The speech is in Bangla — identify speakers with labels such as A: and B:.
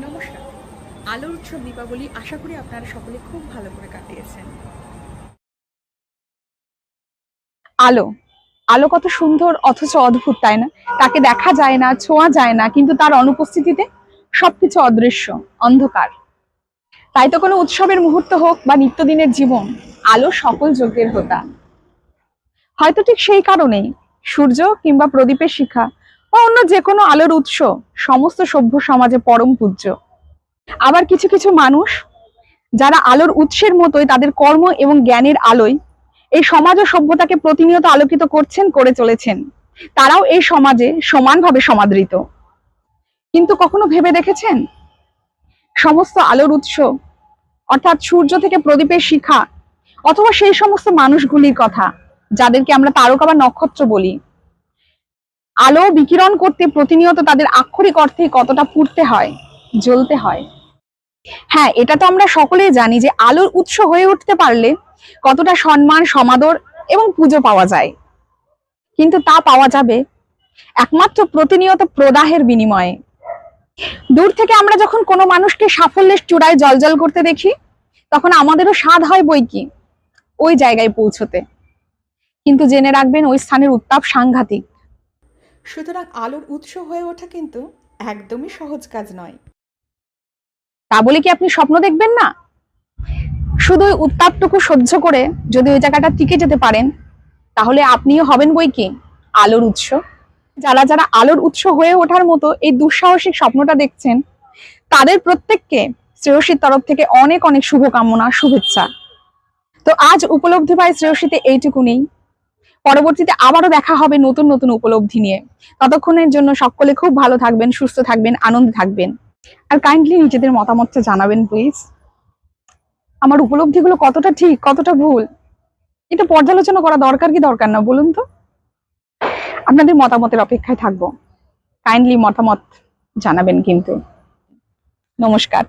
A: নমস্কার। আলোর উৎসব দীপাবলি আশা করি আপনারা সকলে খুব ভালো করে কাটিয়েছেন।
B: আলো। আলো কত সুন্দর, অথচ অদ্ভুত, তাই না? তাকে দেখা যায় না, ছোঁয়া যায় না, কিন্তু তার অনুপস্থিতিতে সবকিছু অদৃশ্য, অন্ধকার। তাই তো কোনো উৎসবের মুহূর্ত হোক বা নিত্যদিনের জীবন, আলো সকল যজ্ঞের হোতা। হয়তো ঠিক সেই কারণেই সূর্য কিংবা প্রদীপের শিখা বা অন্য যে কোনো আলোর উৎস, সমস্ত সভ্য সমাজে পরম পূজ্য। আবার কিছু কিছু মানুষ, যারা আলোর উৎসের মতোই তাদের কর্ম এবং জ্ঞানের আলোয় এই সমাজ ও সভ্যতাকে প্রতিনিয়ত আলোকিত করছেন, করে চলেছেন। তারাও এই সমাজে সমানভাবে সমাদৃত। কিন্তু কখনো ভেবে দেখেছেন? সমস্ত আলোর উৎস, অর্থাৎ সূর্য থেকে প্রদীপের শিখা, অথবা সেই সমস্ত মানুষগুলির কথা, যাদেরকে আমরা তারকা বা নক্ষত্র বলি। আলো বিকিরণ করতে প্রতিনিয়ত তাদের আক্ষরিক অর্থে কতটা পুড়তে হয়, জ্বলতে হয়। হ্যাঁ এটা তো আমরা সকলেই জানি যে আলোর উৎস হয়ে উঠতে পারলে কতটা সম্মান, সমাদর এবং পুজো পাওয়া যায়। কিন্তু তা পাওয়া যাবে একমাত্র প্রতিনিয়ত প্রদাহের বিনিময়ে। দূর থেকে আমরা যখন কোনো মানুষকে সাফল্যের চূড়ায় জলজল করতে দেখি, তখন আমাদেরও স্বাদ হয় বই কি? ওই জায়গায় পৌঁছতে। কিন্তু জেনে রাখবেন, ওই স্থানের উত্তাপ সাংঘাতিক।
A: সুতরাং আলোর উৎস হয়ে ওঠা কিন্তু একদমই সহজ কাজ নয়।
B: তা বলে কি আপনি স্বপ্ন দেখবেন না? শুধু ওই উত্তাপটুকু সহ্য করে যদি ওই জায়গাটা টিকে যেতে পারেন, তাহলে আপনিও হবেন বই কি? আলোর উৎস। যারা যারা আলোর উৎস হয়ে ওঠার মতো এই দুঃসাহসিক স্বপ্নটা দেখছেন, তাদের প্রত্যেককে শ্রেয়সীর তরফ থেকে অনেক অনেক শুভকামনা, শুভেচ্ছা। তো আজ উপলব্ধি পাই শ্রেয়সীতে এইটুকুনি পরবর্তীতে আবারও দেখা হবে নতুন নতুন উপলব্ধি নিয়ে। ততক্ষণের জন্য সকলে খুব ভালো থাকবেন, সুস্থ থাকবেন, আনন্দে থাকবেন। আর কাইন্ডলি নিজেদের মতামতটা জানাবেন প্লিজ আমার উপলব্ধিগুলো কতটা ঠিক, কতটা ভুল, এটা পর্যালোচনা করা দরকার কি দরকার না, বলুন তো? আপনাদের মতামতের অপেক্ষায় থাকব। কাইন্ডলি মতামত জানাবেন কিন্তু। নমস্কার।